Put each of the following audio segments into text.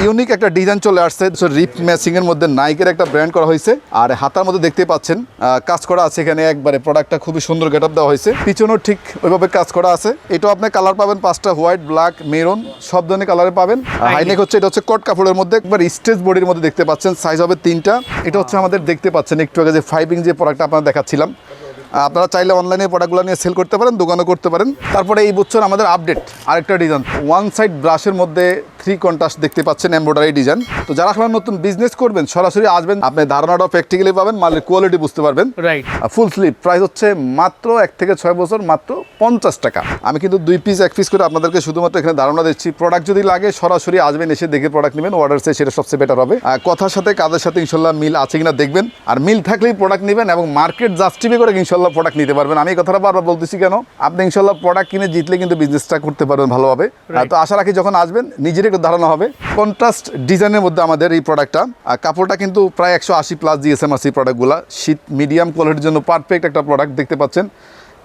Unique একটা design চলে আসছে। রিপ ম্যাচিং এর মধ্যে নাইকের একটা ব্র্যান্ড করা হয়েছে। আর হাতার মধ্যে দেখতে পাচ্ছেন আহ, কাজ করা আছে এখানে। একবারে প্রোডাক্টটা খুবই সুন্দর গেট দেওয়া হয়েছে। পিছনেও ঠিক ওইভাবে কাজ করা আছে। এটাও আপনি কালার পাবেন পাঁচটা হোয়াইট ব্ল্যাক মেরুন সব ধরনের কালারে পাবেন। হাইনেক হচ্ছে এটা হচ্ছে কট কাপড়ের মধ্যে। একবার স্টেজ বডির মধ্যে দেখতে পাচ্ছেন সাইজ হবে তিনটা। এটা হচ্ছে আমাদের দেখতে পাচ্ছেন একটু আগে যে ফাইভিং যে প্রোডাক্টটা আপনারা দেখাচ্ছিলাম। আপনারা চাইলে অনলাইনে প্রোডাক্টগুলো নিয়ে সেল করতে পারেন দোকানও করতে পারেন। তারপরে এই বছর আমাদের আপডেট আরেকটা ডিজাইন ওয়ান সাইড ব্রাশের মধ্যে থ্রি কন্ট্রাস্ট দেখতে পাচ্ছেন এমব্রয়ডারি ডিজাইন তো যারা আপনারা নতুন বিজনেস করবেন সরাসরি আসবেন আপনি ধারণাটা প্র্যাকটিক্যালি পাবেন মালের কোয়ালিটি বুঝতে পারবেন। রাইট ফুল স্লিপ প্রাইস হচ্ছে মাত্র এক থেকে ছয় বছর মাত্র পঞ্চাশ টাকা। আমি কিন্তু দুই পিস এক পিস করে আপনাদেরকে শুধুমাত্র এখানে ধারণা দিচ্ছি। প্রোডাক্ট যদি লাগে সরাসরি আসবেন এসে দেখে প্রোডাক্ট নেবেন অর্ডার সে সেটা সবচেয়ে বেটার হবে। আর কথার সাথে কাজের সাথে ইনশাল্লাহ মিল আছে কিনা দেখবেন। আর মিল থাকলেই প্রোডাক্ট নেবেন এবং মার্কেট জাস্টিফাই করে ইনশাল্লাহ প্রোডাক্ট নিতে পারবেন। আমি এই কথাটা বারবার বলতেছি কেন? আপনি ইনশাল্লাহ প্রোডাক্ট কিনে জিতলে কিন্তু বিজনেসটা করতে পারবেন ভালোভাবে। আর তো আশা রাখি যখন আসবেন নিজের একটু ধারণা হবে। কন্ট্রাস্ট ডিজাইনের মধ্যে আমাদের এই প্রোডাক্টটা আর কাপড়টা কিন্তু প্রায় একশো আশি প্লাস জিএসএম আছে এই প্রোডাক্টগুলো শীত মিডিয়াম কোয়ালিটির জন্য পারফেক্ট একটা প্রোডাক্ট দেখতে পাচ্ছেন।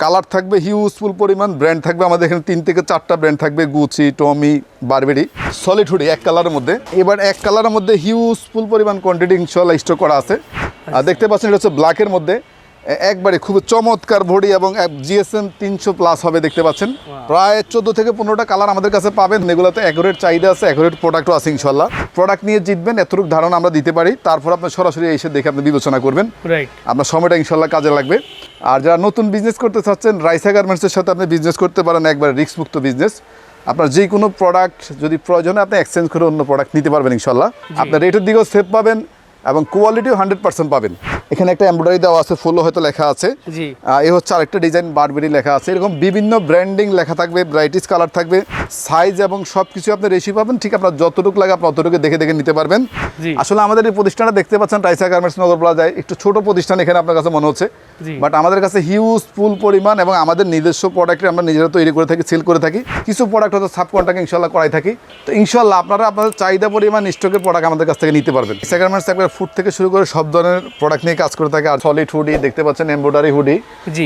কালার থাকবে হিউজফুল পরিমাণ ব্র্যান্ড থাকবে। আমাদের এখানে তিন থেকে চারটা ব্র্যান্ড থাকবে Gucci Tommy Burberry solid hoodie এক কালারের মধ্যে। এবার এক কালারের মধ্যে হিউজফুল পরিমাণ কোয়ান্টিটি ইনশাল্লাহ স্টক করা আছে। আর দেখতে পাচ্ছেন এটা হচ্ছে ব্ল্যাকের মধ্যে। একবারে খুব চমৎকার বডি এবং জিএসএম তিনশো প্লাস হবে দেখতে পাচ্ছেন। প্রায় চোদ্দ থেকে পনেরোটা কালার আমাদের কাছে পাবেন। এগুলোতে অ্যাকুরেট চাহিদা আছে অ্যাকুরেট প্রোডাক্টও আছে ইনশাল্লাহ প্রোডাক্ট নিয়ে জিতবেন এতটুকু ধারণা আমরা দিতে পারি। তারপর আপনি সরাসরি এসে দেখে আপনি বিবেচনা করবেন। আপনার সময়টা ইনশাল্লাহ কাজে লাগবে। আর যারা নতুন বিজনেস করতে চাচ্ছেন রাইসা গার্মেন্টসের সাথে আপনি বিজনেস করতে পারেন একবার রিস্ক মুক্ত বিজনেস আপনার যে কোনো প্রোডাক্ট যদি প্রয়োজনে আপনি এক্সচেঞ্জ করে অন্য প্রোডাক্ট নিতে পারবেন ইনশাল্লাহ আপনার রেটের দিকেও সেভ পাবেন। এবং কোয়ালিটিও হান্ড্রেড পার্সেন্ট পাবেন। এখানে একটা এমব্রয়ডারি দেওয়া আছে ফুলও হয়তো লেখা আছে। এই হচ্ছে আরেকটা ডিজাইন বারবেরি লেখা আছে। এরকম বিভিন্ন ব্র্যান্ডিং লেখা থাকবে ব্রাইটিস কালার থাকবে সাইজ এবং সব কিছু আপনি রেশি পাবেন ঠিক আপনার যতটুকু লাগে আপনি অতটুকু দেখে দেখে নিতে পারবেন। আসলে আমাদের এই প্রতিষ্ঠানটা দেখতে পাচ্ছেন রাইসা গার্মেন্টস নগর প্লাজায় একটু ছোট প্রতিষ্ঠান এখানে আপনার কাছে মনে হচ্ছে। বাট আমাদের কাছে হিউজ ফুল পরিমাণ এবং আমাদের নিজস্ব প্রোডাক্ট আমরা নিজেরা তৈরি করে থাকি সেল করে থাকি। কিছু প্রোডাক্ট হয়তো সাব কন্ট্রাক্ট ইনশাল্লাহ করাই থাকি। তো ইনশাল্লাহ আপনারা আপনাদের চাহিদা পরিমাণ স্টকের প্রোডাক্ট আমাদের কাছ থেকে নিতে পারবেন। রাইসা গার্মেন্টস একবার ফুড থেকে শুরু করে সব ধরনের প্রোডাক্ট নিয়ে কাজ করে থাকে। আর সলিড হুডি দেখতে পাচ্ছেন এমব্রয়ডারি হুডি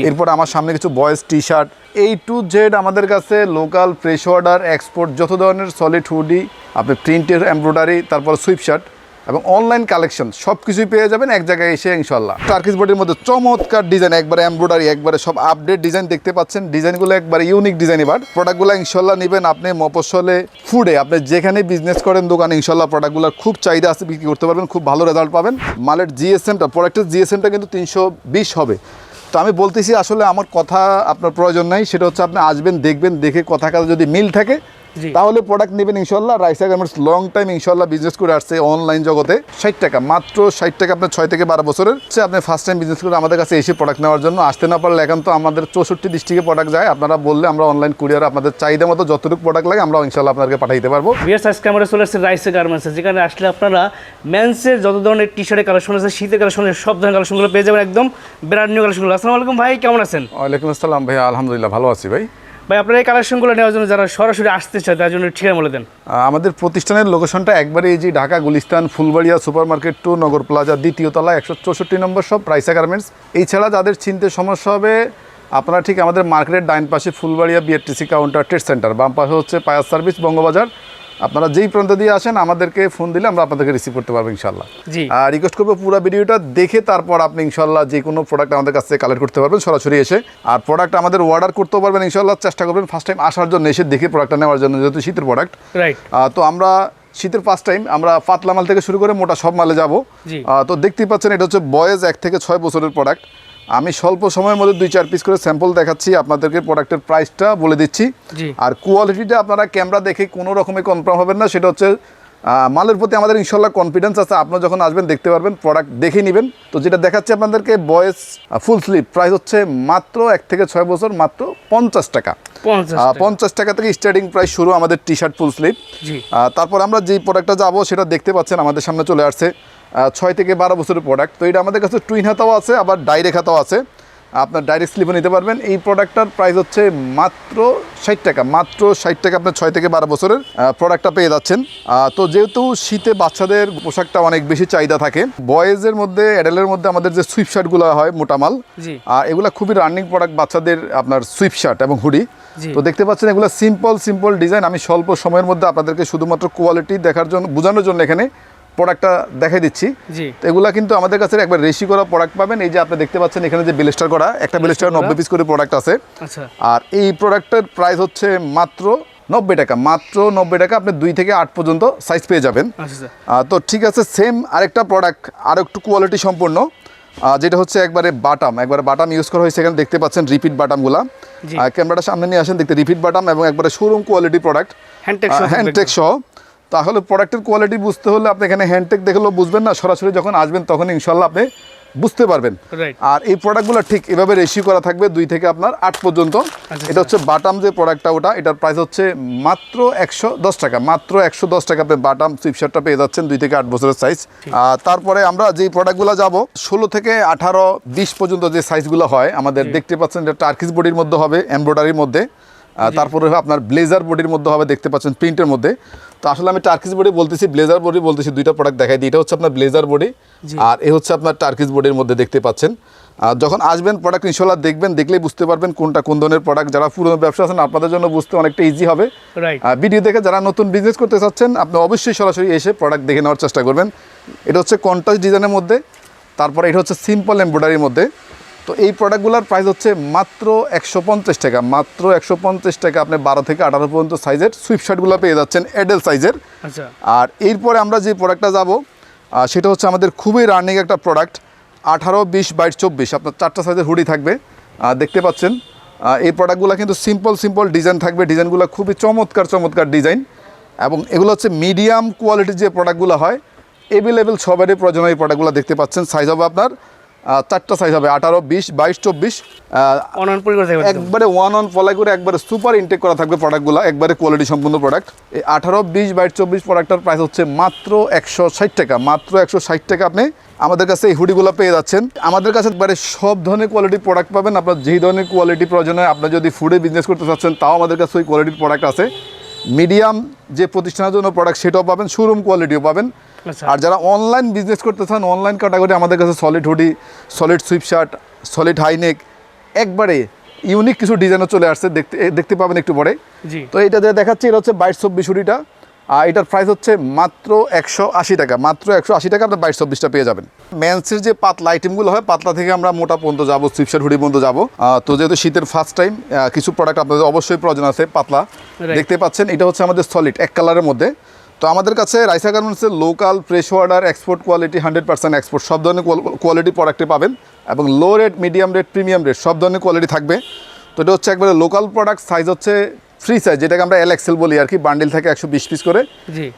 এরপর আমার সামনে কিছু boys T shirt A to Z আমাদের কাছে লোকাল ফ্রেশ অর্ডার এক্সপোর্ট যত ধরনের সলিড হুডি আপনি প্রিন্টের এমব্রয়ডারি তারপর সুইপ শার্ট এবং অনলাইন কালেকশন সব কিছুই পেয়ে যাবেন এক জায়গায় এসে ইনশাল্লাহ টার্কিস বডির মধ্যে চমৎকার ডিজাইন একবারে এমব্রয়ডারি একবারে সব আপডেট ডিজাইন দেখতে পাচ্ছেন। ডিজাইনগুলো একবারে ইউনিক ডিজাইন এবার। প্রোডাক্টগুলো ইনশাল্লাহ নেবেন আপনি মফসলে ফুডে আপনি যেখানে বিজনেস করেন দোকানে ইনশাল্লাহ প্রোডাক্টগুলোর খুব চাহিদা আছে, বিক্রি করতে পারবেন, খুব ভালো রেজাল্ট পাবেন। মালের জিএসএমটা প্রোডাক্টের জিএসএমটা কিন্তু তিনশো বিশ হবে। তো আমি বলতেছি আসলে আমার কথা আপনার প্রয়োজন নাই, সেটা হচ্ছে আপনি আসবেন, দেখবেন, দেখে কথা কাজে যদি মিল থাকে। তাহলে প্রোডাক্ট নেবেন ইনশাল্লাহ রাইসা গার্মেন্টস লং টাইম ইনশাল্লাহ বিজনেস করে আসছে অনলাইন জগতে। ষাট টাকা মাত্র ষাট টাকা আপনার ছয় থেকে বারো বছরের। হচ্ছে আপনি ফার্স্ট টাইম বিজনেস করে আমাদের কাছে এসে প্রোডাক্ট নেওয়ার জন্য। আসতে না পারলে এখন তো আমাদের চৌষট্টি ডিস্ট্রিক্টে প্রোডাক্ট যায়। আপনারা বললে আমরা অনলাইন কুরিয়ার আপনাদের চাহিদা মতো যতটুকু প্রোডাক্ট লাগে আমরা ইনশাল্লাহ আপনাদেরকে পাঠিয়ে দিতে পারব বিয়ার সাইজ ক্যামেরা চলে আসছে রাইসে গার্মেন্টস যেখানে আসলে আপনারা মেন্সের যত ধরনের টি শার্টের কালেকশন আছে শীতের কালেকশন সব ধরনের কালেকশনগুলো পেয়ে যাবেন একদম ব্র্যান্ড নিউ কালেকশনগুলো আসসালামু আলাইকুম ভাই কেমন আছেন? ওয়ালাইকুম আসসালাম ভাই আলহামদুলিল্লাহ ভালো আছি ভাই। ভাই, আপনারা এই কালেকশনগুলো নেওয়ার জন্য যারা সরাসরি আসতে চায়, তার জন্য ঠিকানা বলে দেন। আমাদের প্রতিষ্ঠানের লোকেশনটা একবারে এই যে Dhaka, Gulistan, Fulbaria super market two Nagar plaza দ্বিতীয় তলা একশো চৌষট্টি নম্বর সব প্রাইসা গার্মেন্টস এছাড়া যাদের চিনতে সমস্যা হবে, আপনারা ঠিক আমাদের মার্কেটের ডাইন পাশে Fulbaria BRTC counter trade centre বাম পাশে হচ্ছে পায়ার সার্ভিস বঙ্গবাজার। আপনারা যেই প্রান্ত দিয়ে আসেন আমাদেরকে ফোন দিলে আমরা আপনাদেরকে রিসিভ করতে পারব ইনশাল্লাহ আর রিকোয়েস্ট করব পুরো ভিডিওটা দেখে তারপর আপনি ইনশাল্লাহ যে কোনো প্রোডাক্ট আমাদের কাছ থেকে কালেক্ট করতে পারবেন সরাসরি এসে। আর প্রোডাক্ট আমাদের অর্ডার করতেও পারবেন ইনশাল্লাহ চেষ্টা করবেন ফার্স্ট টাইম আসার জন্য এসে দেখে প্রোডাক্টটা নেওয়ার জন্য যেহেতু শীতের প্রোডাক্ট তো আমরা শীতের ফার্স্ট টাইম আমরা পাতলা মাল থেকে শুরু করে মোটা সব মালে যাব। তো দেখতেই পাচ্ছেন এটা হচ্ছে বয়েজ এক থেকে ছয় বছরের প্রোডাক্ট আমি স্বল্প সময়ের মধ্যে দুই চার পিস করে স্যাম্পল দেখাচ্ছি আপনাদেরকে প্রোডাক্টের প্রাইসটা বলে দিচ্ছি। আর কোয়ালিটিটা আপনারা ক্যামেরা দেখে কোনো রকমের কনফার্ম হবেন না সেটা হচ্ছে মালের প্রতি আমাদের ইনশাল্লাহ কনফিডেন্স আছে আপনারা যখন আসবেন দেখতে পারবেন প্রোডাক্ট দেখে নেবেন। তো যেটা দেখাচ্ছি আপনাদেরকে বয়েস ফুল স্লিপ প্রাইস হচ্ছে মাত্র এক থেকে ছয় বছর মাত্র পঞ্চাশ টাকা। পঞ্চাশ টাকা। থেকে স্টার্টিং প্রাইস শুরু আমাদের টি শার্ট ফুল স্লিপ তারপর আমরা যেই প্রোডাক্টটা যাব সেটা দেখতে পাচ্ছেন আমাদের সামনে চলে আসছে। ছয় থেকে বারো বছরের প্রোডাক্ট তো এটা আমাদের কাছে টুইন হাতাও আছে আবার ডাইরেক্ট হাতাও আছে। আপনার ডাইরেক্ট স্লিপও নিতে পারবেন। এই প্রোডাক্টটার প্রাইস হচ্ছে মাত্র ষাট টাকা মাত্র ষাট টাকা আপনার ছয় থেকে বারো বছরের প্রোডাক্টটা পেয়ে যাচ্ছেন। তো যেহেতু শীতে বাচ্চাদের পোশাকটা অনেক বেশি চাহিদা থাকে বয়েজের মধ্যে অ্যাডেলের মধ্যে আমাদের যে সুইপ শার্টগুলো হয় মোটামাল আর এগুলো খুবই রানিং প্রোডাক্ট বাচ্চাদের আপনার সুইপ শার্ট এবং হুডি তো দেখতে পাচ্ছেন এগুলো সিম্পল সিম্পল ডিজাইন আমি স্বল্প সময়ের মধ্যে আপনাদেরকে শুধুমাত্র কোয়ালিটি দেখার জন্য বোঝানোর জন্য এখানে প্রোডাক্টটা দেখাই দিচ্ছি। তো এগুলা কিন্তু আমাদের কাছে একবার রেশি করা প্রোডাক্ট পাবেন। এই যে আপনি দেখতে পাচ্ছেন এখানে যে ব্লেস্টার করা একটা ব্লেস্টার। নব্বই পিস করে প্রোডাক্ট আছে। আচ্ছা। আর এই প্রোডাক্টের প্রাইস হচ্ছে মাত্র নব্বই টাকা। মাত্র নব্বই টাকা আপনি দুই থেকে আট পর্যন্ত সাইজ পেয়ে যাবেন। আচ্ছা আচ্ছা। তো ঠিক আছে সেম আরেকটা প্রোডাক্ট আর একটু কোয়ালিটি সম্পন্ন। আহ, যেটা হচ্ছে একবারে বাটাম। একবারে বাটাম ইউজ করা হয়েছে এখানে দেখতে পাচ্ছেন রিপিট বাটামগুলা। ক্যামেরাটা সামনে নিয়ে আসেন দেখতে রিপিট বাটাম এবং একবারে শোরুম কোয়ালিটি প্রোডাক্ট হ্যান্ডটেক সহ। তাহলে প্রোডাক্টের কোয়ালিটি বুঝতে হলে আপনি এখানে হ্যান্ডটেক দেখলেও বুঝবেন না। সরাসরি যখন আসবেন তখন ইনশাল্লাহ আপনি বুঝতে পারবেন। আর এই প্রোডাক্টগুলো ঠিক এভাবে রেশিও করা থাকবে দুই থেকে আপনার আট পর্যন্ত। আচ্ছা, এটা হচ্ছে বাটাম যে প্রোডাক্টটা ওটা এটার প্রাইস হচ্ছে মাত্র একশো দশ টাকা। মাত্র একশো দশ টাকা আপনি বাটাম সুইপশার্টটা পেয়ে যাচ্ছেন দুই থেকে আট বছরের সাইজ আর তারপরে আমরা যেই প্রোডাক্টগুলো যাব ষোলো থেকে আঠারো বিশ পর্যন্ত যে সাইজগুলো হয় আমাদের দেখতে পাচ্ছেন এটা টার্কিস বডির মধ্যে হবে এমব্রয়ডারির মধ্যে। তারপরে আপনার ব্লেজার বডির মধ্যে হবে দেখতে পাচ্ছেন প্রিন্টের মধ্যে। তো আসলে আমি টার্কিস বডি বলতেছি ব্লেজার বডি বলতেছি দুইটা প্রোডাক্ট দেখাই দিই। এটা হচ্ছে আপনার ব্লেজার বডি আর এ হচ্ছে আপনার টার্কিস বডির মধ্যে দেখতে পাচ্ছেন। আর যখন আসবেন প্রোডাক্ট ইনশাল্লাহ দেখবেন দেখলেই বুঝতে পারবেন কোনটা কোন ধরনের প্রোডাক্ট যারা পুরনো ব্যবসা আছেন আপনাদের জন্য বুঝতে অনেকটা ইজি হবে। আর ভিডিও দেখে যারা নতুন বিজনেস করতে চাচ্ছেন আপনি অবশ্যই সরাসরি এসে প্রোডাক্ট দেখে নেওয়ার চেষ্টা করবেন। এটা হচ্ছে কন্টাস ডিজাইনের মধ্যে তারপরে এটা হচ্ছে সিম্পল এমব্রয়ডারির মধ্যে। তো এই প্রোডাক্টগুলোর প্রাইস হচ্ছে মাত্র একশো পঞ্চাশ টাকা। মাত্র একশো পঞ্চাশ টাকা আপনি বারো থেকে আঠারো পর্যন্ত সাইজের সুইপশার্টগুলো পেয়ে যাচ্ছেন এডেল সাইজের আচ্ছা। আর এরপরে আমরা যে প্রোডাক্টটা যাব সেটা হচ্ছে আমাদের খুবই রানিং একটা প্রোডাক্ট আঠারো বিশ বাইশ চব্বিশ। আপনার চারটা সাইজের হুডি থাকবে দেখতে পাচ্ছেন। এই প্রোডাক্টগুলো কিন্তু সিম্পল সিম্পল ডিজাইন থাকবে। ডিজাইনগুলো খুবই চমৎকার চমৎকার ডিজাইন এবং এগুলো হচ্ছে মিডিয়াম কোয়ালিটির যে প্রোডাক্টগুলো হয় এভেলেবেল সবারই প্রয়োজন এই প্রোডাক্টগুলো দেখতে পাচ্ছেন। সাইজ হবে আপনার চারটা সাইজ হবে আঠারো বিশ বাইশ চব্বিশ। একবারে ওয়ান অন ফলাই করে একবারে সুপার ইনটেক করা থাকবে প্রোডাক্টগুলো একবারে কোয়ালিটি সম্পূর্ণ প্রোডাক্ট এই আঠারো বিশ বাইশ চব্বিশ প্রোডাক্টের প্রাইস হচ্ছে মাত্র একশো ষাট টাকা মাত্র একশো ষাট টাকা আপনি আমাদের কাছে এই হুডিগুলো পেয়ে যাচ্ছেন। আমাদের কাছে একবারে সব ধরনের কোয়ালিটি প্রোডাক্ট পাবেন আপনার যেই ধরনের কোয়ালিটি প্রয়োজন হয় আপনার যদি ফুডে বিজনেস করতে চাচ্ছেন তাও আমাদের কাছে ওই কোয়ালিটির প্রোডাক্ট আছে। মিডিয়াম যে প্রতিষ্ঠানের জন্য প্রোডাক্ট সেটাও পাবেন শোরুম কোয়ালিটিও পাবেন। আর যারা অনলাইন বিজনেস করতে চান অনলাইন ক্যাটাগরি আমাদের কাছে solid hoodie solid sweatshirt solid high neck একবারে ইউনিক কিছু ডিজাইনও চলে আসছে দেখতে দেখতে পাবেন একটু পরে। তো এটা দিয়ে দেখাচ্ছি এটা হচ্ছে বাইশ চব্বিশ হুডিটা আর এটার প্রাইস হচ্ছে মাত্র একশো আশি টাকা মাত্র একশো আশি টাকা আপনার বাইশ চব্বিশটা পেয়ে যাবেন। মেন্সের যে পাতলা আইটেমগুলো হয় পাতলা থেকে আমরা মোটা পর্যন্ত যাব সুইপশার্ট হুডি পর্যন্ত যাব। তো যেহেতু শীতের ফার্স্ট টাইম কিছু প্রোডাক্ট আপনাদের অবশ্যই প্রয়োজন আছে পাতলা। দেখতে পাচ্ছেন এটা হচ্ছে আমাদের সলিড এক কালারের মধ্যে। তো আমাদের কাছে রাইসা গার্মেন্টসের local fresh order export quality hundred percent export সব ধরনের কোয়ালিটি প্রোডাক্টে পাবেন এবং low rate medium rate premium rate সব ধরনের কোয়ালিটি থাকবে। তো এটা হচ্ছে একবারে লোকাল প্রোডাক্ট সাইজ হচ্ছে ফ্রি সাইজ যেটাকে আমরা এল এক্সেল বলি আর কি বান্ডিল থাকে একশো বিশ পিস করে।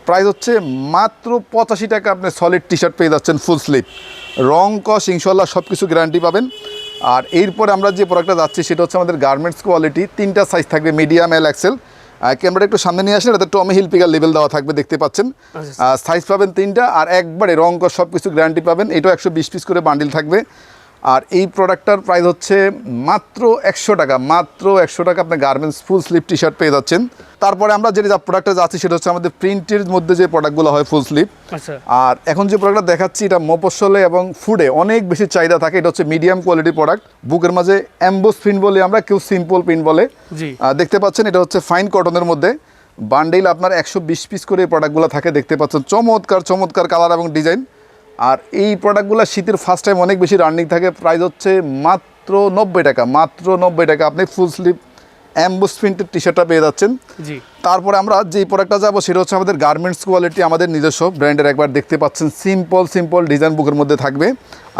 প্রাইস হচ্ছে মাত্র পঁচাশি টাকা আপনি সলিড টি শার্ট পেয়ে যাচ্ছেন ফুল স্লিপ রং কস ইনশাল্লাহ সব কিছু গ্যারান্টি পাবেন। আর এরপরে আমরা যে প্রোডাক্টটা যাচ্ছি সেটা হচ্ছে আমাদের গার্মেন্টস কোয়ালিটি তিনটা সাইজ থাকবে মিডিয়াম এল এক্সেল ক্যামেরা একটু সামনে নিয়ে আসেন এটাতে টমি হিলপিকার লেভেল দেওয়া থাকবে দেখতে পাচ্ছেন। আচ্ছা। সাইজ পাবেন তিনটা আর একবারে রং কর সব কিছু গ্যারান্টি পাবেন। এটাও একশো বিশ পিস করে বান্ডিল থাকবে। আর এই প্রোডাক্টটার প্রাইস হচ্ছে মাত্র একশো টাকা মাত্র একশো টাকা আপনি garments full sleeve T shirt পেয়ে যাচ্ছেন। তারপরে আমরা যে প্রোডাক্টটা যাচ্ছি সেটা হচ্ছে আমাদের প্রিন্টের মধ্যে যে প্রোডাক্টগুলো হয় ফুল স্লিপ আচ্ছা। আর এখন যে প্রোডাক্টটা দেখাচ্ছি এটা মফস্বলে এবং ফুডে অনেক বেশি চাহিদা থাকে। এটা হচ্ছে মিডিয়াম কোয়ালিটি প্রোডাক্ট বুকের মাঝে অ্যাম্বোস প্রিন্ট বলি আমরা কেউ সিম্পল প্রিন্ট বলে। জি। দেখতে পাচ্ছেন এটা হচ্ছে ফাইন কটনের মধ্যে। বান্ডেল আপনার একশো বিশ পিস করে এই প্রোডাক্টগুলো থাকে দেখতে পাচ্ছেন। চমৎকার চমৎকার কালার এবং ডিজাইন আর এই প্রোডাক্টগুলো শীতের ফার্স্ট টাইম অনেক বেশি রানিং থাকে। প্রাইস হচ্ছে মাত্র নব্বই টাকা মাত্র নব্বই টাকা। আপনি ফুল স্লিভ অ্যাম্বোস প্রিন্টের টি শার্টটা পেয়ে যাচ্ছেন। জি। তারপরে আমরা যে প্রোডাক্টটা যাব সেটা হচ্ছে আমাদের গার্মেন্টস কোয়ালিটি আমাদের নিজস্ব ব্র্যান্ডের একবার দেখতে পাচ্ছেন। সিম্পল সিম্পল ডিজাইন বুকের মধ্যে থাকবে।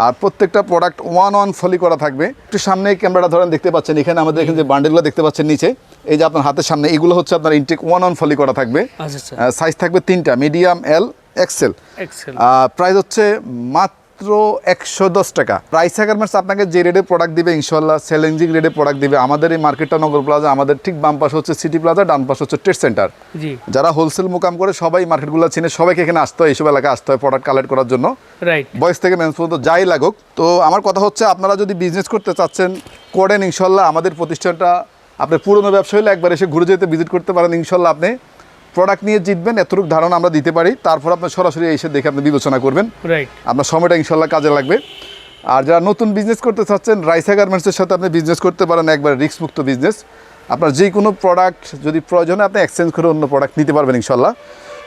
আর প্রত্যেকটা প্রোডাক্ট ওয়ান ওয়ান ফলি করা থাকবে। একটু সামনে ক্যামেরাটা ধরেন দেখতে পাচ্ছেন এখানে আমাদের এখানে যে বান্ডেলগুলো দেখতে পাচ্ছেন নিচে এই যে আপনার হাতের সামনে এগুলো হচ্ছে আপনার ইনটেক ওয়ান ওয়ান ফলি করা থাকবে। আচ্ছা আচ্ছা। সাইজ থাকবে তিনটা মিডিয়াম এল এক্সেল প্রাইস হচ্ছে মাত্র একশো দশ টাকা। রাইসা গার্মেন্টস আপনাকে যে রেটে প্রোডাক্ট দিবে ইনশাল্লাহ চ্যালেঞ্জিং রেটে প্রোডাক্ট দিবে। আমাদের এই মার্কেটটা নগর প্লাজা আমাদের ঠিক বাম পাশে হচ্ছে সিটি প্লাজা ডান পাশে হচ্ছে ট্রেড সেন্টার যারা হোলসেল মোকাম করে সবাই মার্কেটগুলো চিনে সবাইকে এখানে আসতে হয় এইসব এলাকায় আসতে হয় প্রোডাক্ট কালেক্ট করার জন্য। বয়স থেকে মেন্স পর্যন্ত যাই লাগুক। তো আমার কথা হচ্ছে আপনারা যদি বিজনেস করতে চাচ্ছেন করেন ইনশাল্লাহ আমাদের প্রতিষ্ঠানটা আপনি পুরনো ব্যবসা হলে একবার এসে ঘুরে যেতে ভিজিট করতে পারেন ইনশাল্লাহ আপনি। প্রোডাক্ট নিয়ে জিতবেন এতটুকু ধারণা আমরা দিতে পারি। তারপর আপনি সরাসরি এসে দেখে আপনি বিবেচনা করবেন। আপনার সময়টা ইনশাল্লাহ কাজে লাগবে। আর যারা নতুন বিজনেস করতে চাচ্ছেন রাইসা গার্মেন্টসের সাথে আপনি বিজনেস করতে পারেন একবার রিস্ক মুক্ত বিজনেস আপনার যে কোনো প্রোডাক্ট যদি প্রয়োজনে আপনি এক্সচেঞ্জ করে অন্য প্রোডাক্ট নিতে পারবেন ইনশাল্লাহ।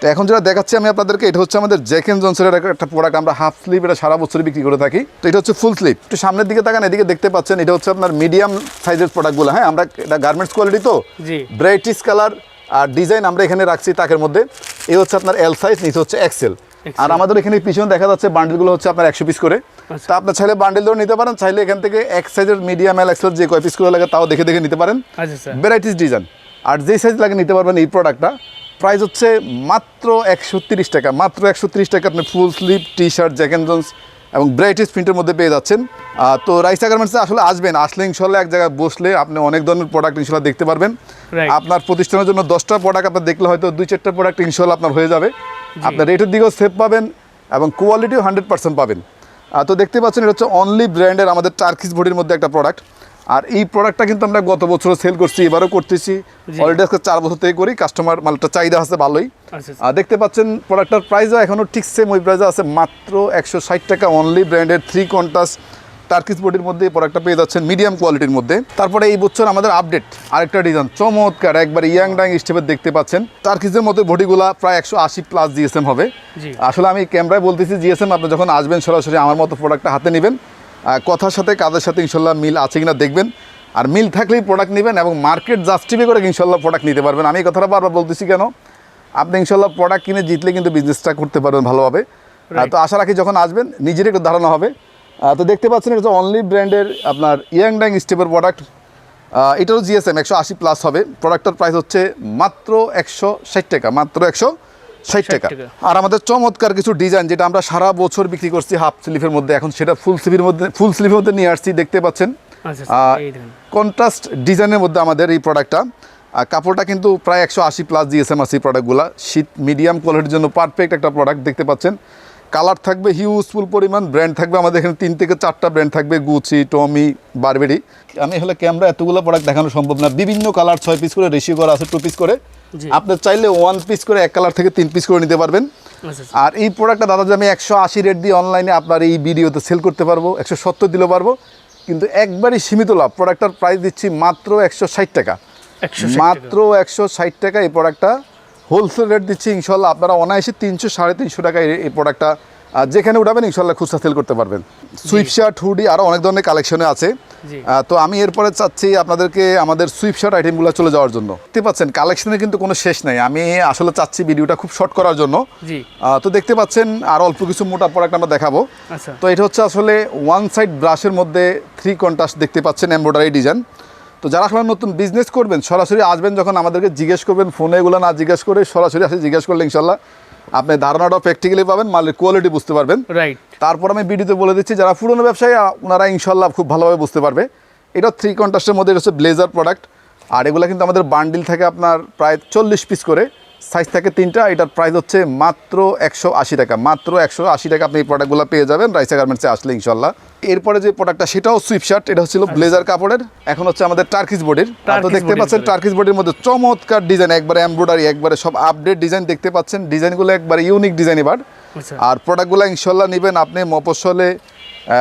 তো এখন যেটা দেখাচ্ছি আমি আপনাদেরকে এটা হচ্ছে আমাদের জ্যাক এন্ড জনসনের একটা প্রোডাক্ট আমরা হাফ স্লিপ এটা সারা বছরই বিক্রি করে থাকি। তো এটা হচ্ছে ফুল স্লিপ একটু সামনের দিকে তাকান এদিকে দেখতে পাচ্ছেন এটা হচ্ছে আপনার মিডিয়াম সাইজের প্রোডাক্টগুলো হ্যাঁ আমরা এটা গার্মেন্টস কোয়ালিটি তো? জি। ব্রাইটিস কালার আর ডিজাইন আমরা এখানে রাখছি তাকের মধ্যে। এই হচ্ছে আপনার এল সাইজ নিচে হচ্ছে এক্সেল আর আমাদের এখানে পিছনে দেখা যাচ্ছে বান্ডেলগুলো হচ্ছে আপনার একশো পিস করে। আচ্ছা। তা আপনার চাইলে বান্ডেল ধরে নিতে পারেন চাইলে এখান থেকে এক সাইজের মিডিয়াম এল এক্সেল যে কয় পিস করে লাগে তাও দেখে দেখে নিতে পারেন। আচ্ছা ভ্যারাইটিস ডিজাইন আর যে সাইজ লাগে নিতে পারবেন এই প্রোডাক্টটা প্রাইস হচ্ছে মাত্র একশো তিরিশ টাকা মাত্র একশো তিরিশ টাকা আপনি full sleeve T shirt Jack and Jones এবং ব্রাইটিস প্রিন্টের মধ্যে পেয়ে যাচ্ছেন। তো রাইসা গার্মেন্টসে আসলে আসবেন। আসলে ইনশাল্লাহ এক জায়গায় বসলে আপনি অনেক ধরনের প্রোডাক্ট ইনশাল্লাহ দেখতে পারবেন। আপনার প্রতিষ্ঠানের জন্য দশটা প্রোডাক্ট আপনার দেখলে হয়তো দুই চারটা প্রোডাক্ট ইনশাল্লাহ আপনার হয়ে যাবে। আপনার রেটের দিকেও সেভ পাবেন এবং কোয়ালিটিও হান্ড্রেড পার্সেন্ট পাবেন। তো দেখতে পাচ্ছেন এটা হচ্ছে অনলি ব্র্যান্ডের আমাদের টার্কিস বডির মধ্যে একটা প্রোডাক্ট আর এই প্রোডাক্টটা কিন্তু আমরা গত বছরও সেল করছি এবারও করতেছি। অলরেডি আজকে চার বছর থেকে করি কাস্টমার মালটা চাহিদা আছে ভালোই। আচ্ছা আর দেখতে পাচ্ছেন প্রোডাক্টটার প্রাইসও এখনও ঠিক সেম ওই প্রাইসে আছে মাত্র একশো ষাট টাকা অনলি ব্র্যান্ডের থ্রি কন্টাস টার্কিস বডির মধ্যে এই প্রোডাক্টটা পেয়ে যাচ্ছেন মিডিয়াম কোয়ালিটির মধ্যে। তারপরে এই বছর আমাদের আপডেট আরেকটা ডিজাইন চমৎকার একবার ইয়াং ডাং স্টেপের দেখতে পাচ্ছেন। টার্কিসের মধ্যে বডিগুলা প্রায় একশো আশি প্লাস জিএসএম হবে। আসলে আমি ক্যামেরায় বলতেছি জিএসএম আপনি যখন আসবেন সরাসরি আমার মতো প্রোডাক্টটা হাতে নেবেন। কথার সাথে কাজের সাথে ইনশাল্লাহ মিল আছে কিনা দেখবেন। আর মিল থাকলেই প্রোডাক্ট নেবেন এবং মার্কেট জাস্টিফাই করে ইনশাল্লাহ প্রোডাক্ট নিতে পারবেন। আমি এই কথাটা বারবার বলতেছি কেন? আপনি ইনশাল্লাহ প্রোডাক্ট কিনে জিতলে কিন্তু বিজনেসটা করতে পারবেন ভালোভাবে। তো আশা রাখি যখন আসবেন নিজের একটু ধারণা হবে। তো দেখতে পাচ্ছেন এটা অনলি ব্র্যান্ডের আপনার ইয়াং ড্যাং স্টেপের প্রোডাক্ট এটারও জিএসএম একশো আশি প্লাস হবে। প্রোডাক্টের প্রাইস হচ্ছে মাত্র একশো ষাট টাকা মাত্র একশো ষাট টাকা। আর আমাদের চমৎকার কিছু ডিজাইন যেটা আমরা সারা বছর বিক্রি করছি হাফ স্লিভের মধ্যে এখন সেটা ফুল স্লিভের মধ্যে ফুল স্লিভের মধ্যে নিয়ে আসছি দেখতে পাচ্ছেন। আচ্ছা আহ, স্যার এই দেখেন। কন্ট্রাস্ট ডিজাইনের মধ্যে আমাদের এই প্রোডাক্টটা আর কাপড়টা কিন্তু প্রায় একশো আশি প্লাস জিএসএম আছে এই প্রোডাক্টগুলো শীত মিডিয়াম কোয়ালিটির জন্য পারফেক্ট একটা প্রোডাক্ট দেখতে পাচ্ছেন। কালার থাকবে হিউজফুল পরিমাণ ব্র্যান্ড থাকবে আমাদের এখানে তিন থেকে চারটা ব্র্যান্ড থাকবে গুচি টমি বারবেরি। আমি হলে ক্যামেরা এতগুলো প্রোডাক্ট দেখানো সম্ভব না। বিভিন্ন কালার ছয় পিস করে রেশিও করা আছে টু পিস করে। আপনি চাইলে ওয়ান পিস করে এক কালার থেকে তিন পিস করে নিতে পারবেন। আচ্ছা আচ্ছা। আর এই প্রোডাক্টটা দাদা যে আমি একশো আশি রেট দিয়ে অনলাইনে আপনার এই ভিডিওতে সেল করতে পারব একশো সত্তর দিলে পারব। কিন্তু একবারই সীমিত লাভ। প্রোডাক্টটার প্রাইস দিচ্ছি মাত্র একশো ষাট টাকা। মাত্র একশো ষাট টাকা এই প্রোডাক্টটা হোলসেল রেট দিচ্ছি ইনশাল্লাহ আপনারা অনায়াসে তিনশো সাড়ে তিনশো টাকায় এই- প্রোডাক্টটা যেখানে উঠাবেন ইনশাল্লাহ খুচরা সেল করতে পারবেন। সুইপ শার্ট হুডি আরও অনেক ধরনের কালেকশনে আছে। তো আমি এরপরে চাচ্ছি আপনাদেরকে আমাদের সুইপ শার্ট আইটেমগুলো চলে যাওয়ার জন্য। দেখতে পাচ্ছেন কালেকশনের কিন্তু কোনো শেষ নাই। আমি আসলে চাচ্ছি ভিডিওটা খুব শর্ট করার জন্য। তো দেখতে পাচ্ছেন আর অল্প কিছু মোটা প্রোডাক্ট আমরা দেখাবো। আচ্ছা। তো এটা হচ্ছে আসলে ওয়ান সাইড ব্রাশের মধ্যে থ্রি কন্ট্রাস্ট দেখতে পাচ্ছেন এমব্রয়ডারি ডিজাইন তো যারা আসলে নতুন বিজনেস করবেন সরাসরি আসবেন যখন আমাদেরকে জিজ্ঞেস করবেন ফোনে এগুলো না জিজ্ঞেস করে সরাসরি আসে জিজ্ঞেস করলে ইনশাল্লাহ আপনি ধারণাটা প্র্যাকটিক্যালি পাবেন মালের কোয়ালিটি বুঝতে পারবেন। রাইট তারপর আমি ভিডিওতে বলে দিচ্ছি যারা পুরনো ব্যবসায়ী ওনারা ইনশাল্লাহ খুব ভালোভাবে বুঝতে পারবে। এটা থ্রি কন্টাস্টের মধ্যে হচ্ছে ব্লেজার প্রোডাক্ট আর এগুলো কিন্তু আমাদের বান্ডিল থাকে আপনার প্রায় চল্লিশ পিস করে। সাইজ থাকে তিনটা এটার প্রাইস হচ্ছে মাত্র একশো আশি টাকা। মাত্র একশো আশি টাকা আপনি এই প্রোডাক্টগুলো পেয়ে যাবেন রাইসা গার্মেন্টসে আসলে ইনশাল্লাহ। এরপরে যে প্রোডাক্টটা সেটাও সুইপশার্ট এটা হচ্ছিল ব্লেজার কাপড়ের এখন হচ্ছে আমাদের টার্কিস বডির তো দেখতে পাচ্ছেন টার্কিস বডির মধ্যে চমৎকার ডিজাইন একবারে এমব্রয়ডারি একবারে সব আপডেট ডিজাইন দেখতে পাচ্ছেন। ডিজাইনগুলো একবারে ইউনিক ডিজাইন এবার। আচ্ছা আর প্রোডাক্টগুলো ইনশাল্লাহ নেবেন আপনি মফস্বলে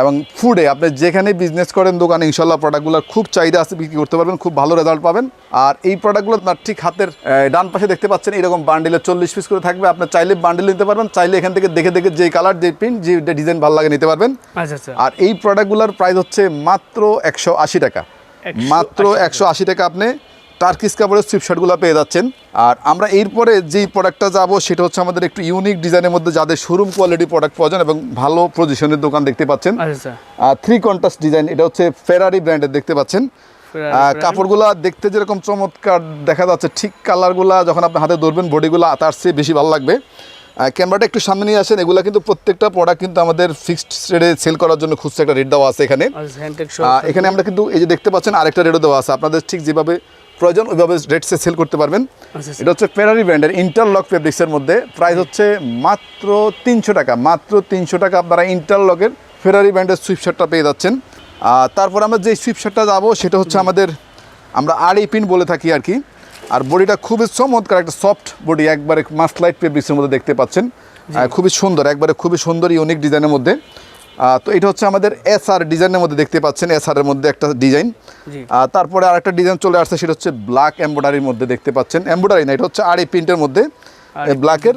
এবং ফুডে আপনি যেখানে বিজনেস করেন দোকানে ইনশাল্লাহ প্রোডাক্টগুলোর খুব চাহিদা আছে বিক্রি করতে পারবেন খুব ভালো রেজাল্ট পাবেন। আর এই প্রোডাক্টগুলো আপনার ঠিক হাতের ডান পাশে দেখতে পাচ্ছেন এরকম বান্ডিলে চল্লিশ পিস করে থাকবে। আপনি চাইলে বান্ডিল নিতে পারবেন চাইলে এখান থেকে দেখে দেখে যে কালার যে প্রিন্ট যে ডিজাইন ভালো লাগে নিতে পারবেন। আচ্ছা আচ্ছা। আর এই প্রোডাক্টগুলোর প্রাইস হচ্ছে মাত্র একশো আশি টাকা। মাত্র একশো আশি টাকা আপনি টার্কিস কাপড়ের সুইপশার্টগুলো পেয়ে যাচ্ছেন। আর আমরা এরপরে যেই প্রোডাক্টটা যাব সেটা হচ্ছে আমাদের একটু ইউনিক ডিজাইনের মধ্যে যাদের শোরুম কোয়ালিটি প্রোডাক্ট পাওয়া প্রয়োজন এবং ভালো পজিশনের দোকান দেখতে পাচ্ছেন। আচ্ছা আচ্ছা। থ্রি কন্টাস্ট ডিজাইন এটা হচ্ছে ফেরারি ব্র্যান্ডের দেখতে পাচ্ছেন। কাপড়গুলা দেখতে যেরকম চমৎকার দেখা যাচ্ছে ঠিক কালারগুলা যখন আপনি হাতে ধরবেন বডিগুলা তার চেয়ে বেশি ভালো লাগবে। ক্যামেরাটা একটু সামনে নিয়ে আসেন এগুলো কিন্তু প্রত্যেকটা প্রোডাক্ট কিন্তু আমাদের ফিক্সড রেটে সেল করার জন্য খুচরা একটা রেট দেওয়া আছে এখানে। এখানে আমরা কিন্তু এই যে দেখতে পাচ্ছেন আরেকটা রেটও দেওয়া আছে। আপনাদের ঠিক যেভাবে প্রয়োজন ওইভাবে রেটসে সেল করতে পারবেন। আচ্ছা, এটা হচ্ছে ফেরারি ব্র্যান্ডের ইন্টারলক ফেব্রিক্সের মধ্যে। প্রাইস হচ্ছে মাত্র তিনশো টাকা মাত্র তিনশো টাকা আপনারা ইন্টারলকের ফেরারি ব্র্যান্ডের সুইপ শার্টটা পেয়ে যাচ্ছেন। আর তারপর আমরা যে সুইপ শার্টটা যাব সেটা হচ্ছে আমাদের আমরা আড়ি পিন বলে থাকি আর কি। আর বডিটা খুবই চমৎকার একটা সফট বডি একবারে মাসলাইট ফেব্রিক্সের মধ্যে দেখতে পাচ্ছেন। খুবই সুন্দর একবারে খুবই সুন্দর ইউনিক ডিজাইনের মধ্যে। তো এটা হচ্ছে আমাদের এস আর ডিজাইনের মধ্যে দেখতে পাচ্ছেন এস এর মধ্যে একটা ডিজাইন। তারপরে আরেকটা ডিজাইন চলে আসছে সেটা হচ্ছে ব্ল্যাক এমব্রয়ডারির মধ্যে দেখতে পাচ্ছেন। এমব্রয়ডারি না এটা হচ্ছে আড়ি প্রিন্টের মধ্যে। ব্ল্যাকের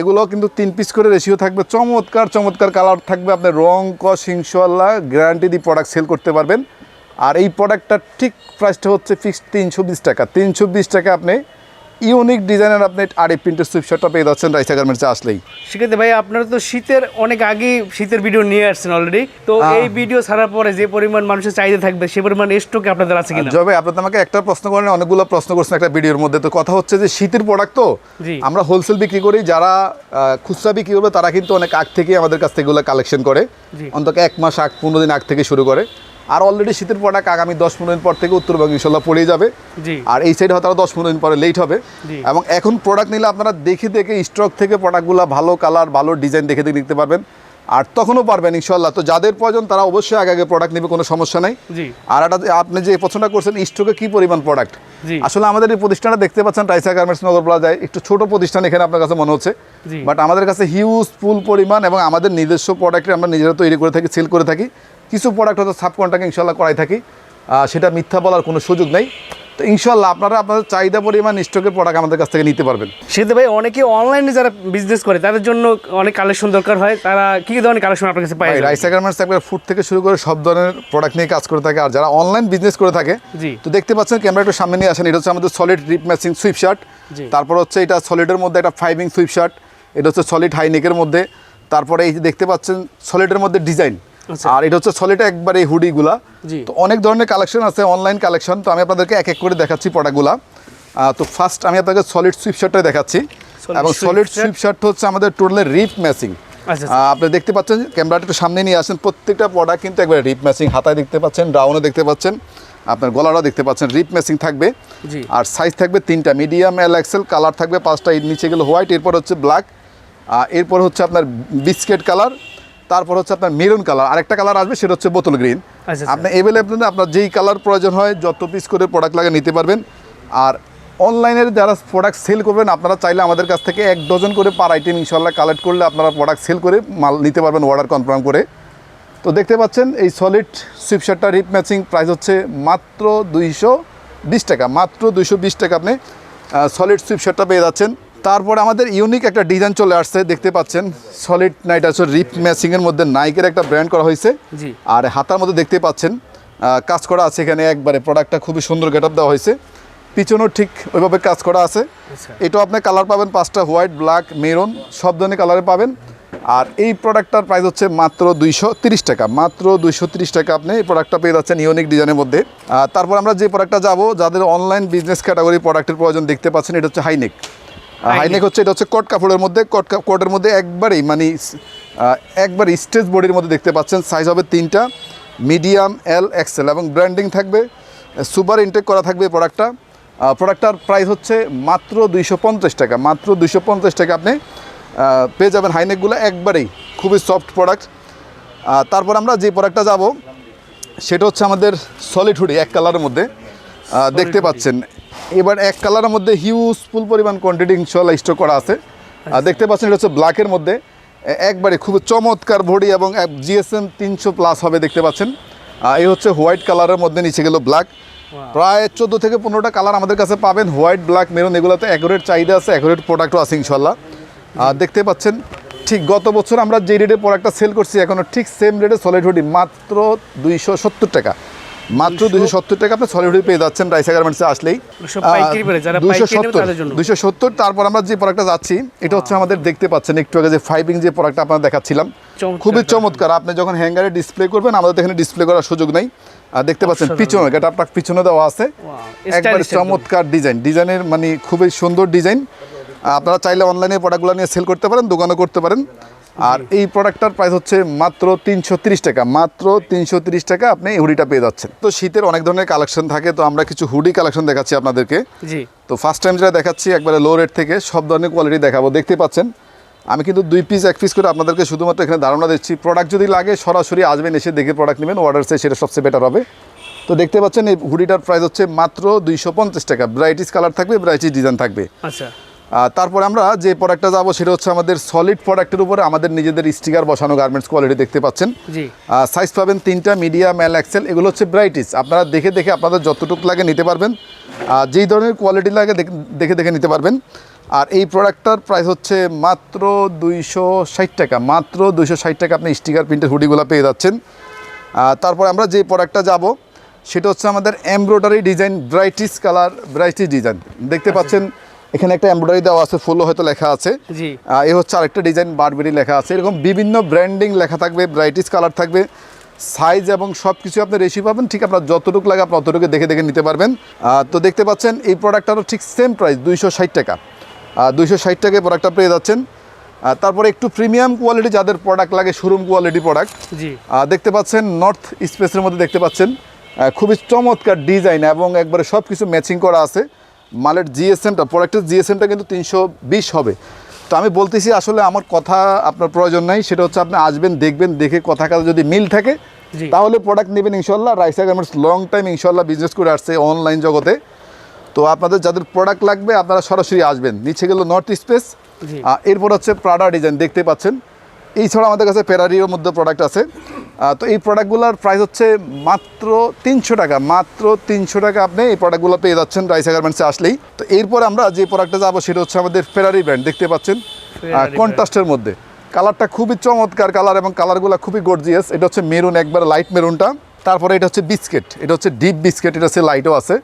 এগুলো কিন্তু তিন পিস করে রেশিও থাকবে চমৎকার চমৎকার কালার থাকবে আপনার রং কস ইনশাল্লাহ গ্যারান্টি দিয়ে প্রোডাক্ট সেল করতে পারবেন। আর এই প্রোডাক্টটার ঠিক প্রাইসটা হচ্ছে ফিক্সড তিনশো বিশ টাকা। তিনশো বিশ টাকা আপনি ইউনিক ডিজাইনের আপনি আড়ি প্রিন্টের সুইপশারটা পেয়ে যাচ্ছেন রাইসা গার্মেন্টসে আসলেই। সেক্ষেত্রে ভাই আপনারা তো শীতের অনেক আগে শীতের ভিডিও নিয়ে আসছেন অলরেডি তো এই ভিডিও ছাড়ার পরে যে পরিমাণ মানুষের চাহিদা থাকবে সে পরিমাণ স্টকে আপনাদের আছে কিনা? জবে আপনি আমাকে একটা প্রশ্ন করেন অনেকগুলো প্রশ্ন করছেন একটা ভিডিওর মধ্যে। তো কথা হচ্ছে যে শীতের প্রোডাক্ট তো আমরা হোলসেল বিক্রি করি যারা খুচরা বিক্রি করবে তারা কিন্তু অনেক আগ থেকে আমাদের কাছ থেকে এগুলো কালেকশন করে। অন্তত এক মাস আগ পনেরো দিন আগ থেকে শুরু করে। আর অলরেডি শীতের প্রোডাক্ট আগামী দশ পনেরো দিন পর থেকে উত্তরবঙ্গ ইনশাল্লাহ পড়েই যাবে। আর এই সাইডে হয়তো দশ পনেরো দিন পরে লেট হবে। এবং এখন প্রোডাক্ট নিলে আপনারা দেখে দেখে স্টক থেকে প্রোডাক্টগুলো ভালো কালার ভালো ডিজাইন দেখে দেখে নিতে পারবেন। আর তখনও পারবেন ইনশাল্লাহ। তো যাদের প্রয়োজন তারা অবশ্যই আগে আগে প্রোডাক্ট নেবে কোনো সমস্যা নাই। আর একটা আপনি যে পছন্দ করছেন স্টকে কি পরিমাণ প্রোডাক্ট আসলে আমাদের এই প্রতিষ্ঠানটা দেখতে পাচ্ছেন টাইসা গার্মেন্টস নগর প্লাজায় একটু ছোট প্রতিষ্ঠান এখানে আপনার কাছে মনে হচ্ছে। বাট আমাদের কাছে হিউজ ফুল পরিমাণ এবং আমাদের নিজস্ব প্রোডাক্টে আমরা নিজেরা তৈরি করে থাকি সেল করে থাকি। কিছু প্রোডাক্ট হয়তো সাব কন্ট্রাক্ট ইনশাল্লাহ করাই থাকি। সেটা মিথ্যা বলার কোনো সুযোগ নেই। তো ইনশাল্লাহ আপনারা আপনাদের চাহিদা পরিমাণ স্টকের প্রোডাক্ট আমাদের কাছ থেকে নিতে পারবেন। সেক্ষেত্রে ভাই অনেকে অনলাইনে যারা বিজনেস করে তাদের জন্য অনেক কালেকশন দরকার হয়। তারা কি ধরনের কালেকশন আপনার কাছে পায় রাইসা গার্মেন্টস একবার ফুড থেকে শুরু করে সব ধরনের প্রোডাক্ট নিয়ে কাজ করে থাকে। আর যারা অনলাইন বিজনেস করে থাকে জি। তো দেখতে পাচ্ছেন ক্যামেরা একটু সামনে নিয়ে আসেন। এটা হচ্ছে আমাদের solid rib matching sweatshirt তারপর হচ্ছে এটা সলিডের মধ্যে একটা ফাইভিং সুইপ শার্ট এটা হচ্ছে সলিড হাইনেকের মধ্যে। তারপরে এই যে দেখতে পাচ্ছেন সলিডের মধ্যে ডিজাইন। আর এটা হচ্ছে সলিড একবারে এই হুডিগুলা জি। তো অনেক ধরনের কালেকশন আছে অনলাইন কালেকশন তো আমি আপনাদেরকে এক এক করে দেখাচ্ছি প্রোডাক্টগুলা তো ফার্স্ট আমি আপনাকে সলিড সুইপ শার্টটাই দেখাচ্ছি। এবং সলিড shirt। সুইপ শার্ট হচ্ছে আমাদের টোটালি রিপ ম্যাচিং আচ্ছা আপনি দেখতে পাচ্ছেন ক্যামেরাটা একটু সামনে নিয়ে আসেন। প্রত্যেকটা প্রোডাক্ট কিন্তু একবারে রিপ ম্যাচিং হাতায় দেখতে পাচ্ছেন ডাউনে দেখতে পাচ্ছেন। আপনার গলাটা দেখতে পাচ্ছেন রিপ ম্যাচিং থাকবে। আর সাইজ থাকবে তিনটা। মিডিয়াম এল এক্সেল কালার থাকবে পাঁচটা। এর নিচে গেলে হোয়াইট এরপর হচ্ছে ব্ল্যাক এরপর হচ্ছে আপনার বিস্কেট কালার তারপর হচ্ছে আপনার মেরুন কালার আরেকটা কালার আসবে সেটা হচ্ছে বোতল গ্রিন। আচ্ছা, আচ্ছা। আপনি এভেলেবল আপনার যেই কালার প্রয়োজন হয় যত পিস করে প্রোডাক্ট লাগে নিতে পারবেন। আর অনলাইনের যারা প্রোডাক্ট সেল করবেন আপনারা চাইলে আমাদের কাছ থেকে এক ডজন করে পার আইটেম ইনশাল্লাহ কালেক্ট করলে আপনারা প্রোডাক্ট সেল করে মাল নিতে পারবেন অর্ডার কনফার্ম করে। তো দেখতে পাচ্ছেন এই সলিড সুইপশার্টটা রিপ ম্যাচিং প্রাইস হচ্ছে মাত্র দুইশো বিশ টাকা। মাত্র দুইশো বিশ টাকা আপনি সলিড সুইপশার্টটা পেয়ে যাচ্ছেন। তারপরে আমাদের ইউনিক একটা ডিজাইন চলে আসছে দেখতে পাচ্ছেন। সলিড নাইট আছে রিপ ম্যাচিংয়ের মধ্যে নাইকের একটা ব্র্যান্ড করা হয়েছে। আর হাতার মধ্যে দেখতে পাচ্ছেন কাজ করা আছে এখানে একবারে প্রোডাক্টটা খুবই সুন্দর গেট দেওয়া হয়েছে। পিছনেও ঠিক ওইভাবে কাজ করা আছে। আচ্ছা। এটাও আপনি কালার পাবেন পাঁচটা হোয়াইট ব্ল্যাক মেরুন সব ধরনের কালারে পাবেন। আর এই প্রোডাক্টটার প্রাইস হচ্ছে মাত্র দুইশো তিরিশ টাকা। মাত্র দুইশো তিরিশ টাকা আপনি এই প্রোডাক্টটা পেয়ে যাচ্ছেন ইউনিক ডিজাইনের মধ্যে। তারপর আমরা যে প্রোডাক্টটা যাব যাদের অনলাইন বিজনেস ক্যাটাগরি প্রোডাক্টের প্রয়োজন দেখতে পাচ্ছেন এটা হচ্ছে হাইনেক হাইনেক হচ্ছে এটা হচ্ছে কট কাপড়ের মধ্যে কট কোটের মধ্যে একবারেই মানে একবার স্টেজ বডির মধ্যে দেখতে পাচ্ছেন সাইজ হবে তিনটা মিডিয়াম এল এক্সেল এবং ব্র্যান্ডিং থাকবে সুপার ইনটেক করা থাকবে প্রোডাক্টটা প্রোডাক্টটার প্রাইস হচ্ছে মাত্র দুইশো পঞ্চাশ টাকা মাত্র দুইশো পঞ্চাশ টাকা আপনি পেয়ে যাবেন হাইনেকগুলো একবারেই খুবই সফট প্রোডাক্ট তারপর আমরা যে প্রোডাক্টটা যাব সেটা হচ্ছে আমাদের সলিড হুডি এক কালারের মধ্যে। দেখতে পাচ্ছেন। এবার এক কালারের মধ্যে হিউজ ফুল পরিমাণ কোয়ান্টিটি ইনশাল্লাহ স্টোর করা আছে। আর দেখতে পাচ্ছেন এটা হচ্ছে ব্ল্যাকের মধ্যে। একবারে খুব চমৎকার বডি এবং জিএসএম তিনশো প্লাস হবে দেখতে পাচ্ছেন। এই হচ্ছে হোয়াইট কালারের মধ্যে নিচে গেল ব্ল্যাক প্রায় চোদ্দ থেকে পনেরোটা কালার আমাদের কাছে পাবেন। হোয়াইট ব্ল্যাক মেরুন এগুলোতে অ্যাকুরেট চাহিদা আছে অ্যাকুরেট প্রোডাক্টও আছে ইনশাল্লাহ আর দেখতে পাচ্ছেন ঠিক গত বছর আমরা যে রেটে প্রোডাক্টটা সেল করছি এখনও ঠিক সেম রেটে সলিড হুডি মাত্র দুইশো সত্তর টাকা। মাত্র দুইশো সত্তর টাকা আপনি সলিড পেয়ে যাচ্ছেন রাইসা গার্মেন্টসে আসলেই। দুইশো সত্তর তারপর আমরা যে প্রোডাক্টটা যাচ্ছি এটা হচ্ছে আমাদের দেখতে পাচ্ছেন একটু আগে যে ফাইভিং যে প্রোডাক্টটা আপনার দেখাচ্ছিলাম খুবই চমৎকার। আপনি যখন হ্যাঙ্গারে ডিসপ্লে করবেন আমাদের এখানে ডিসপ্লে করার সুযোগ নেই। আর দেখতে পাচ্ছেন পিছনে এটা আপনার পিছনে দেওয়া আছে। একবারে। চমৎকার ডিজাইন ডিজাইনের মানে খুবই সুন্দর ডিজাইন আপনারা চাইলে অনলাইনে প্রোডাক্টগুলো নিয়ে সেল করতে পারেন দোকানও করতে পারেন। আর এই প্রোডাক্টটার প্রাইস হচ্ছে মাত্র তিনশো টাকা। মাত্র তিনশো টাকা আপনি এই হুডিটা পেয়ে যাচ্ছেন। তো শীতের অনেক ধরনের কালেকশন থাকে তো আমরা কিছু হুডি কালেকশন দেখাচ্ছি আপনাদেরকে। জি। তো ফার্স্ট টাইম যেটা দেখাচ্ছি একবারে লো রেট থেকে সব ধরনের কোয়ালিটি দেখাবো দেখতে পাচ্ছেন? আমি কিন্তু দুই পিস এক পিস করে আপনাদেরকে শুধুমাত্র এখানে ধারণা দিচ্ছি। প্রোডাক্ট যদি লাগে সরাসরি আসবেন এসে দেখে প্রোডাক্ট নেবেন অর্ডার চাই সেটা সবচেয়ে বেটার হবে। তো দেখতে পাচ্ছেন এই হুডিটার প্রাইস হচ্ছে মাত্র দুইশো পঞ্চাশ টাকা। ব্রাইটিস কালার থাকবে ব্রাইটিস ডিজাইন থাকবে। আচ্ছা। তারপরে আমরা যে প্রোডাক্টটা যাব সেটা হচ্ছে আমাদের সলিড প্রোডাক্টের উপরে আমাদের নিজেদের স্টিকার বসানো গার্মেন্টস কোয়ালিটি দেখতে পাচ্ছেন। সাইজ পাবেন তিনটা মিডিয়াম এল এক্সেল এগুলো হচ্ছে ব্রাইটিস আপনারা দেখে দেখে আপনাদের যতটুকু লাগে নিতে পারবেন। আর যেই ধরনের কোয়ালিটি লাগে দেখ- দেখে নিতে পারবেন। আর এই প্রোডাক্টটার প্রাইস হচ্ছে মাত্র দুইশো ষাট টাকা। মাত্র দুইশো ষাট টাকা আপনি স্টিকার প্রিন্টের হুডিগুলো পেয়ে যাচ্ছেন। তারপর আমরা যে প্রোডাক্টটা যাব সেটা হচ্ছে আমাদের এমব্রয়ডারি ডিজাইন ব্রাইটিস কালার ব্রাইটিস ডিজাইন দেখতে পাচ্ছেন এখানে একটা এমব্রয়ডারি দেওয়া আছে ফুলও হয়তো লেখা আছে। জি। এ হচ্ছে আরেকটা ডিজাইন বারবেরি লেখা আছে। এরকম বিভিন্ন ব্র্যান্ডিং লেখা থাকবে ব্রাইটিস কালার থাকবে। সাইজ এবং সব কিছু আপনি রেশি পাবেন ঠিক আপনার যতটুকু লাগে আপনি অতটুকু দেখে দেখে নিতে পারবেন। তো দেখতে পাচ্ছেন এই প্রোডাক্টটারও ঠিক সেম প্রাইস দুইশো ষাট টাকা। দুইশো ষাট টাকায় প্রোডাক্টটা পেয়ে যাচ্ছেন। তারপরে একটু প্রিমিয়াম কোয়ালিটি যাদের প্রোডাক্ট লাগে শোরুম কোয়ালিটি প্রোডাক্ট জি। দেখতে পাচ্ছেন নর্থ স্পেসের মধ্যে দেখতে পাচ্ছেন। খুবই চমৎকার ডিজাইন এবং একবারে সব কিছু ম্যাচিং করা আছে। মালের জিএসএমটা প্রোডাক্টের জিএসএমটা কিন্তু তিনশো বিশ হবে। তো আমি বলতেছি আসলে আমার কথা আপনার প্রয়োজন নাই সেটা হচ্ছে আপনি আসবেন দেখবেন দেখে কথা কাজে যদি মিল থাকে তাহলে প্রোডাক্ট নেবেন ইনশাল্লাহ রাইসা গার্মেন্টস লং টাইম ইনশাল্লাহ বিজনেস করে আসছে অনলাইন জগতে। তো আপনাদের যাদের প্রোডাক্ট লাগবে আপনারা সরাসরি আসবেন। নিচে গেল নর্থ স্পেস এরপর হচ্ছে প্রাডা ডিজাইন দেখতে পাচ্ছেন। এই ছাড়া আমাদের কাছে ফেরারির মধ্যে প্রোডাক্ট আছে। তো এই প্রোডাক্টগুলোর প্রাইস হচ্ছে মাত্র তিনশো টাকা মাত্র তিনশো টাকা আপনি এই প্রোডাক্টগুলো পেয়ে যাচ্ছেন রাইসা গার্মেন্টসে আসলেই। তো এরপর আমরা যে প্রোডাক্টে যাব সেটা হচ্ছে আমাদের ফেরারি ব্র্যান্ড দেখতে পাচ্ছেন? কন্ট্রাস্টের মধ্যে। কালারটা খুবই চমৎকার কালার এবং কালারগুলো খুবই গর্জিয়াস এটা হচ্ছে মেরুন একবার লাইট মেরুনটা তারপরে এটা হচ্ছে বিস্কেট এটা হচ্ছে ডিপ বিস্কেট এটা হচ্ছে লাইটও আছে।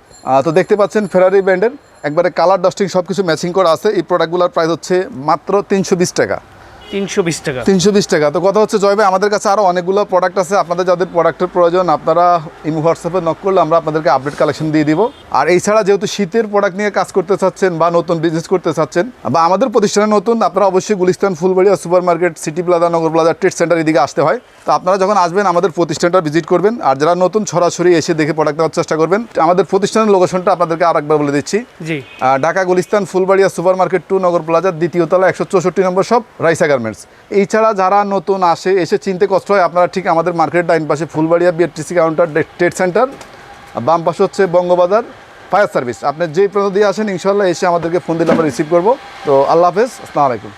তো দেখতে পাচ্ছেন ফেরারি ব্র্যান্ডের একবারে কালার ডাস্টিং সব কিছু ম্যাচিং করা আছে। এই প্রোডাক্টগুলোর প্রাইস হচ্ছে মাত্র তিনশো বিশ টাকা। তিনশো বিশ টাকা। তিনশো বিশ টাকা। তো কথা হচ্ছে জয় ভাই আমাদের কাছে আরও অনেকগুলো প্রোডাক্ট আছে। আপনাদের যাদের প্রোডাক্টের প্রয়োজন আপনারা ইমো হোয়াটসঅ্যাপে নক করলে আমরা আপনাদেরকে আপডেট কালেকশন দিয়ে দিব। আর এছাড়া যেহেতু শীতের প্রোডাক্ট নিয়ে কাজ করতে চাচ্ছেন বা নতুন বিজনেস করতে চাচ্ছেন বা আমাদের প্রতিষ্ঠানে নতুন আপনারা অবশ্যই Gulistan Fulbaria super market city plaza Nagar plaza trade centre এদিকে আসতে হয়। তো আপনারা যখন আসবেন আমাদের প্রতিষ্ঠানটা ভিজিট করবেন। আর যারা নতুন সরাসরি এসে দেখে প্রোডাক্ট নেওয়ার চেষ্টা করবেন। আমাদের প্রতিষ্ঠানের লোকেশনটা আপনাদেরকে আরেকবার বলে দিচ্ছি। জি। Dhaka Gulistan Fulbaria super market two Nagar প্লাজার দ্বিতীয় তলা একশো চৌষট্টি নম্বর সব রাইসা গার্মেন্টস এছাড়া যারা নতুন আসে, এসে চিনতে কষ্ট হয়, আপনারা ঠিক আমাদের মার্কেট ডাইন পাশে Fulbaria BRTC counter trade centre বাম পাশে হচ্ছে বঙ্গবাজার ফায়ার সার্ভিস আপনি যেই প্রান্ত দিয়ে আসেন ইনশাল্লাহ এসে আমাদেরকে ফোন দিলে আমরা রিসিভ করব। তো আল্লাহ হাফেজ, আসসালামু আলাইকুম।